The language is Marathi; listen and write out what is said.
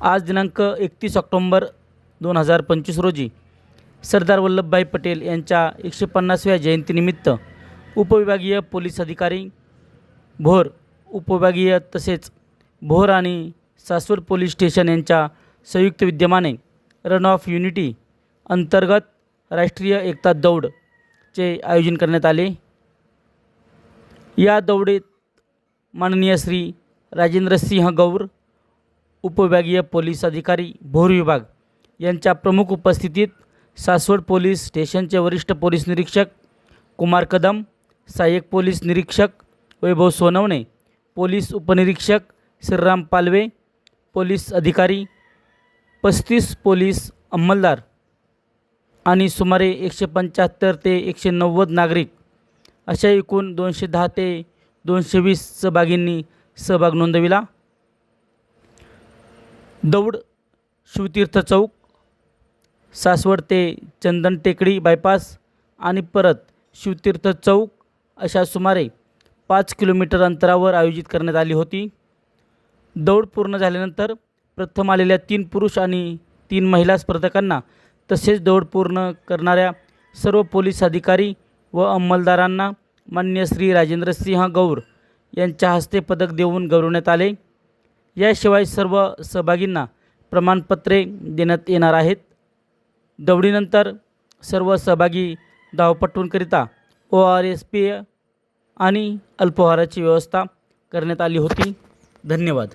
आज दिनांक एकतीस ऑक्टोंबर दोन हजार पंचवीस रोजी सरदार वल्लभभाई पटेल यांच्या एकशे पन्नासव्या जयंतीनिमित्त उपविभागीय पोलीस अधिकारी भोर उपविभागीय तसेच भोर आणि सासवड पोलीस स्टेशन यांच्या संयुक्त विद्यमाने रन ऑफ युनिटी अंतर्गत राष्ट्रीय एकता दौडचे आयोजन करण्यात आले. या दौडीत माननीय श्री राजेंद्र सिंह गौर उपविभागीय पोलीस अधिकारी भोर विभाग यांच्या प्रमुख उपस्थितीत सासवड पोलीस स्टेशनचे वरिष्ठ पोलीस निरीक्षक कुमार कदम सहाय्यक पोलीस निरीक्षक वैभव सोनवणे पोलीस उपनिरीक्षक श्रीराम पालवे पोलीस अधिकारी पस्तीस पोलीस अंमलदार आणि सुमारे एकशे पंच्याहत्तर ते एकशे नव्वद नागरिक. अशा एकूण दोनशे दहा ते दोनशे वीस सहभागींनी सहभाग नोंदविला. दौड शिवतीर्थ चौक सासवड ते चंदन टेकडी बायपास आणि परत शिवतीर्थ चौक अशा सुमारे पाच किलोमीटर अंतरावर आयोजित करण्यात आली होती. दौड पूर्ण झाल्यानंतर प्रथम आलेल्या तीन पुरुष आणि तीन महिला स्पर्धकांना तसेच दौड पूर्ण करणाऱ्या सर्व पोलीस अधिकारी व अंमलदारांना मान्य श्री राजेंद्र सिंह गौर यांच्या हस्ते पदक देऊन गौरवण्यात आले. याशिवाय सर्व सहभागींना प्रमाणपत्रे देण्यात येणार आहेत. दौडीनंतर सर्व सहभागी धावपटूंकरिता ओ आर एस पी आणि अल्पोहाराची व्यवस्था करण्यात आली होती. धन्यवाद.